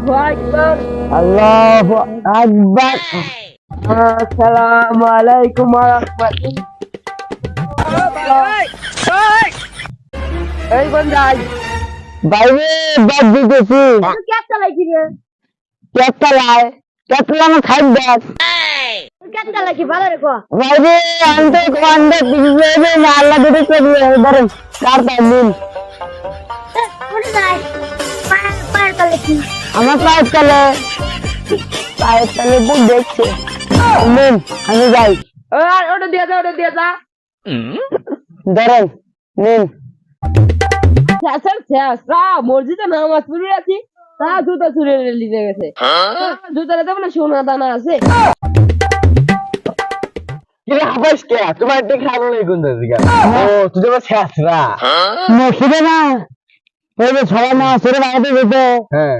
আল্লাহু আকবার। আল্লাহু আকবার। আসসালামু আলাইকুম এই কোন যাই বাইরে বাদ দিতেছি। তুই কে রে? কেতলায় কেতলা আমার খাই দেখ তুই কে? ভালো রে কো বাইরে আনতে কোয়ান্ডে পিছিয়ে না আল্লাহ দিতে চলে ধরেন কার তাই নিন কোন যাই। পার পার চালাইছি আমার পায়ের তলে পায়ের তলে বুক দেখছে আমি যাই। ওটা দিয়ে যা ওটা দিয়ে যা। ধরেন নিন। স্যার স্যার রা মসজিদে নামাজ পড়ে আছি। তা জুতা চুরে লিয়ে গেছে তো মানে সোনা দানা আছে। তোমার দিকে খালো নেই কোন দিকে ও তুই শেষরা মসজিদে না। যে বাড়াতে যেত হ্যাঁ।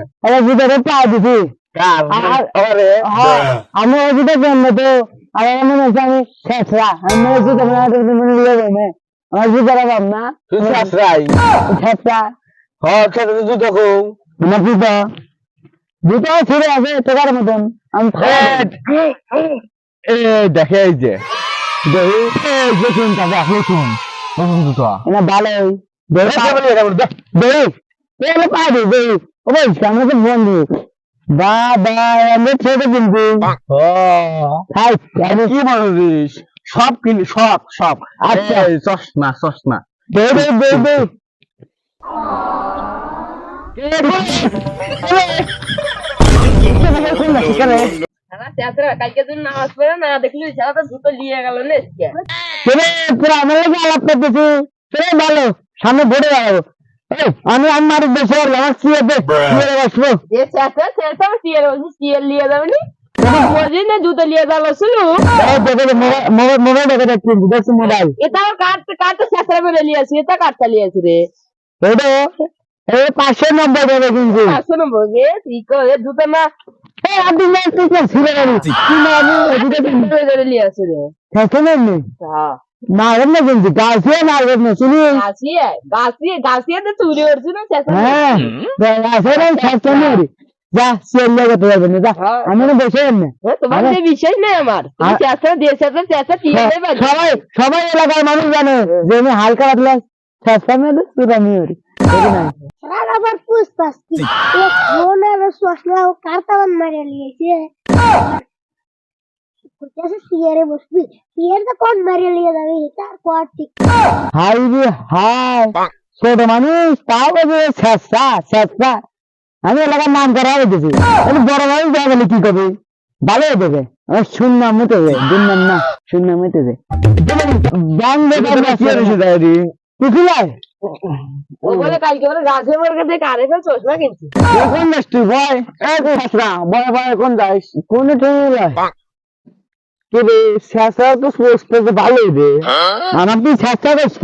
পা দিছি। হ্যাঁ, আমি ওই জুতো তো আমার মনে হচ্ছে আমি আমি মনে হচ্ছে তোমরা মনে না আমার পাব না তুই দেখো আমার জুতো জুতো ছিঁড়ে আছে তোকার মতন। আমি এ দেখে এই যে। দেখি। এই শুন। তাকে আসলে শুন জুতো না ভালোই। বন্ধু। বাবা আমি ছোট কিন্তু। কি বলিস সব কিনি সব সব। আচ্ছা। চশমা চশমা। কালকে তুই নামাজ পড়ে না দেখলি জুতো লিয়ে গেল নে আমার আলাপ করতেছি ভালো। সামনে যাব এই, আমি আমার দেশে আমার সিএতে সিএতে বসবো এ স্যার স্যার স্যার সিয়ার বলছি সিয়ার লিয়ে যাবে নি? মসজিদ না জুতো লিয়ে যাব শুনু? এই দেখো মোবাইল মোবাইল দেখে দেখছি দেখছি মোবাইল। এটা কাট কাট স্যার বলে লিয়ে আসি এটা কাটটা লিয়ে আসি রে। এটা এই পাঁচশো নব্বই দেবে কিন্তু আসুন বগে ঠিক করে জুতো না। আপনি না তুই না ছিঁড়ে গেলি। তুই না আমি ওদিকে ধরে আসি রে। হ্যাঁ। না না শুনি গাছিয়ে গাছিয়ে গাছিয়ে তো চুরি উঠছিল স্যার হ্যাঁ গাছে না খেতে নেই যা সিএল লেগে তো যাবেন যা। আমি না বসে না তোমার আরে- যে বিশ্বাস নেই আমার তুমি চেষ্টা দিয়ে চেষ্টা চেষ্টা দিয়ে সবাই সবাই এলাকার মানুষ জানে যে আমি হালকা পাতলা সস্তা মেয়ে তুই আমি ওরি কি কোথায় সিয়ারে বসবি সিয়ার তো কোন মারে লিয়ে যাবে তারপর ঠিক হাই রে হাই ছোট মানুষ তাও বলছে সস্তা সস্তা আমি এলাকার নাম করা হয়ে গেছি বড় মানুষ যা গেলে কি করবে ভালো হয়ে দেবে আমার নাম না বাংলা কি হয়েছে ডায়েরি কিছু নাই ও বলে কালকে বলে মার্কেট থেকে আরেকটা চশমা কিনছি কোন যাস তুই ভয় এই তুই শাসরা ভয় ভয় কোন যাস কোন ট্রেনে রে শাসরা তো স্পোর্টস পেতে ভালোই রে। আমার তুই শাসরা করছিস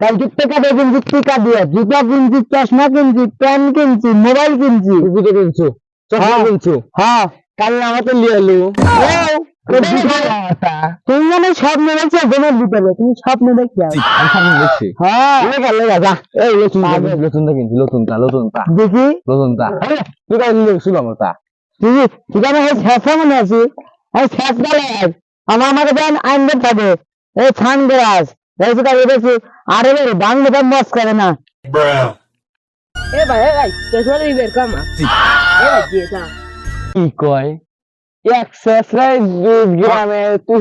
কালকে টাকা দিয়ে কিনছি টিকা দিয়ে জুতা কিনছি চশমা কিনছি পেন কিনছি মোবাইল কিনছি। জুতো কিনছো? চশমা হ্যাঁ। কিনছো? হ্যাঁ। কাল আমার তো লিয়ে এলো। তুমি মানে তুমি স্বপ্ন দেখছ আমি সামনে দেখছি হ্যাঁ। লেখা লেখা এই লতুনটা লতুনটা কিনছি। লতুনটা লতুনটা দেখি। লতুনটা তুই কাল লিখছিল আমার তা। তুই তুই আমি শেষা মনে আছি? আমি শেষ গেলে আমার আমাকে দেন আইনদের থাকে এই ছান গ্রাস এই সেটা দেখছি আরে রে বাংলাটা মস করে না। এ ভাই এ ভাই বের এ যা। কি কয়? এক্সারসাইজ গ্রামে তুই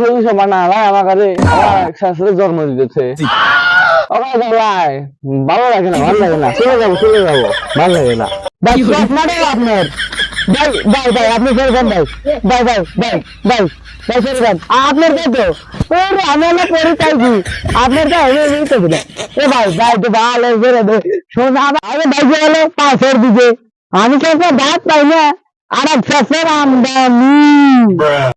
আমার কাছে। এক্সারসাইজ জন্ম দিতেছে। ভালো লাগে না ভালো লাগে না। চলে যাব চলে যাব। ভালো লাগে না। আপনার ভাই ভাই ভাই, আপনি ফের ভাই। ভাই ভাই ভাই ভাই ভাই ফের দেন আপনার কত ওরে আমি আমার পরে চাইছি। আপনার তো আমি এই তো দিলাম এ ভাই ভাই, তো ভালো ফেরে দে। শোন আরে ভাই, যে হলো পাশের দিকে আমি তো দাঁত পাই না। আর এক আমদানি।